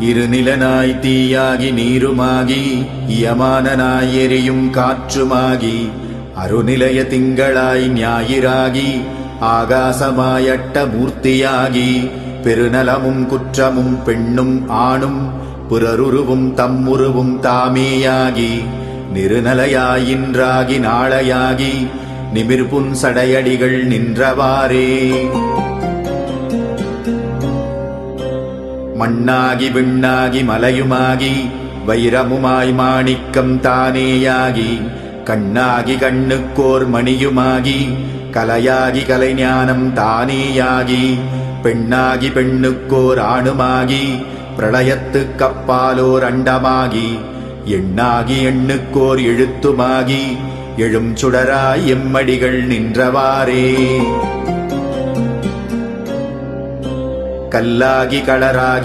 இருநிலனாய் தீயாகி நீருமாகி யமானனாய் எரியும் காற்றுமாகி அருநிலைய திங்களாய் ஞாயிறாகி ஆகாசமாயட்ட மூர்த்தியாகி பெருநலமும் குற்றமும் பெண்ணும் ஆணும் பிறருருவும் தம்முருவும் தாமேயாகி நிருநலையாயின்றாகி நாளையாகி நிமிர்புன் சடையடிகள் நின்றவாறே. மண்ணாகி விண்ணாகி மலையுமாகி வைரமுமாய் மாணிக்கம் தானேயாகி கண்ணாகி கண்ணுக்கோர் மணியுமாகி கலையாகி கலைஞானம் தானேயாகி பெண்ணாகி பெண்ணுக்கோர் ஆணுமாகி பிரளயத்து கப்பாலோர் அண்டமாகி எண்ணாகி எண்ணுக்கோர் எழுத்துமாகி எழும் சுடராய் எம்மடிகள் நின்றவாறே கல்லாகி களராகி